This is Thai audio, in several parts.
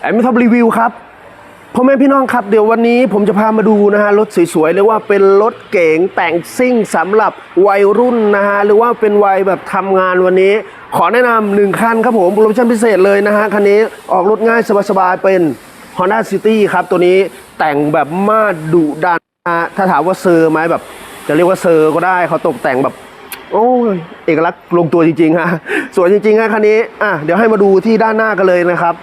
แอมมิท็อปรีวิวครับพ่อแม่พี่น้องครับเดี๋ยววันนี้ผมจะพามาดูนะฮะรถสวยๆเรียกว่าเป็นรถเก๋งแต่งซิ่งสำหรับวัยรุ่นนะฮะหรือว่าเป็นวัยแบบทำงานวันนี้ ขอแนะนำหนึ่งคันครับผมโปรโมชั่นพิเศษเลยนะฮะคันนี้ออกรถง่ายสบายๆเป็น Honda City ครับตัวนี้แต่งแบบมาดุดันนะฮะถ้าถามว่าเซอร์ไหมแบบ จะเรียกว่าเซอร์ก็ได้เขาตกแต่งแบบโอ้ยเอกลักษณ์ลงตัวจริงๆฮะสวยจริงๆฮะคันนี้อะเดี๋ยวให้มาดูที่ด้านหน้ากันเลยนะครับ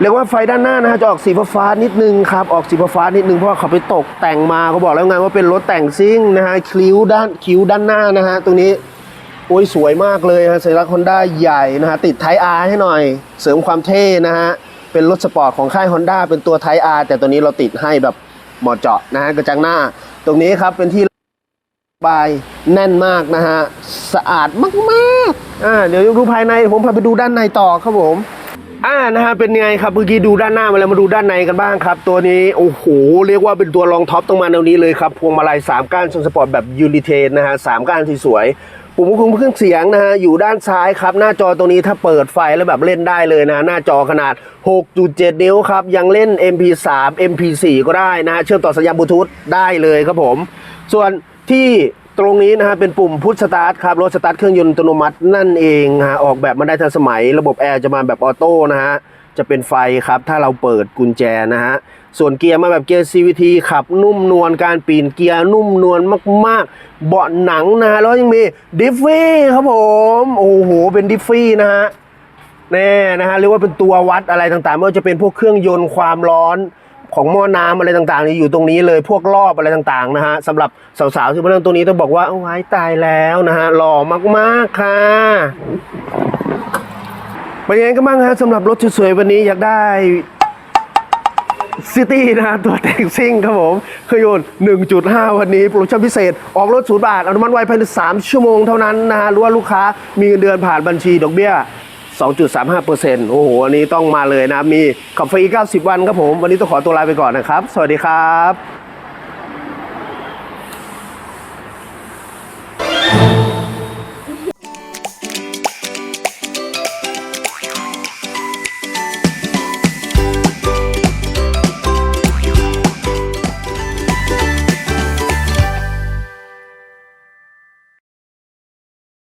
เรียกว่าไฟด้านหน้านะฮะจะออกสีฟ้านิดนึงครับออกสีฟ้านิดนึงเพราะว่าเขาไปตกแต่งมาเขาบอกแล้วไงว่าเป็นรถแต่งซิ่งนะฮะคิ้วด้านคิ้วด้านหน้านะฮะตรงนี้โอ้ยสวยมากเลยฮะสัญลักษณ์ฮอนด้าใหญ่นะฮะติดไทอาร์ให้หน่อย เสริมความเท่นะฮะเป็นรถสปอร์ตของค่าย Honda เป็นตัวไทอาร์แต่ตัวนี้เราติดให้แบบเหมาะเจาะนะฮะกระจังหน้า ตรงนี้ครับเป็นที่บายแน่นมากนะฮะสะอาดมากๆอ่าเดี๋ยวดูภายในผมพาไปดูด้านในต่อครับผม อ่านะฮะเป็นไงครับเมื่อกี้ดูด้านหน้ามาแล้วมาดูด้านในกันบ้างครับ ตัวนี้โอ้โหเรียกว่าเป็นตัวรองท็อปต้องมาแนวนี้เลยครับพวงมาลัย3ก้านทรงสปอร์ตแบบยูนิเทนนะฮะสามก้านที่สวยปุ่มควบคุมเครื่องเสียงนะฮะอยู่ด้านซ้ายครับ หน้าจอตรงนี้ถ้าเปิดไฟแล้วแบบเล่นได้เลยนะ หน้าจอขนาด 6.7 นิ้วครับ ยังเล่น MP3 MP4 ก็ได้นะฮะเชื่อมต่อสัญญาณบลูทูธได้เลยครับผม ส่วนที่ ตรงนี้นะฮะเป็นปุ่มพุทสตาร์ทครับรถสตาร์ทเครื่องยนต์อัตโนมัตินั่นเองฮะออกแบบมาได้ทันสมัย ระบบแอร์จะมาแบบออโต้นะฮะจะเป็นไฟครับ ถ้าเราเปิดกุญแจนะฮะ ส่วนเกียร์มาแบบเกียร์ CVT ขับนุ่มนวลการปีนเกียร์นุ่มนวลมากๆ เบาะหนังนะฮะ แล้วยังมีดิฟฟี่ครับผม โอ้โห เป็นดิฟฟี่นะฮะแน่นะฮะเรียกว่าเป็นตัววัดอะไรต่างๆไม่ว่าจะเป็นพวกเครื่องยนต์ความร้อน ของหม้อน้ำอะไรต่างๆนี่อยู่ตรงนี้เลยพวกรอบอะไรต่างๆนะฮะสำหรับสาวๆที่มานั่งตรงนี้ต้องบอกว่าโอ้ยตายแล้วนะฮะหล่อมากๆค่ะเป็นยังไงกันบ้างฮะสำหรับรถสวยๆวันนี้อยากได้ซิตี้นะฮะตัวแต่งซิ่งครับผมเครื่องยน1.5 วันนี้โปรโมชั่นพิเศษ ออกรถศูนย์บาทอนุมัติไวภายใน3ชั่วโมงเท่านั้นนะฮะรือว่าลูกค้ามีเงินเดือนผ่านบัญชีดอกเบี้ย 2.35%โอ้โหอันนี้ต้องมาเลยนะมีขับฟรี 90 วันครับผม วันนี้ต้องขอตัวลาไปก่อนนะครับ สวัสดีครับ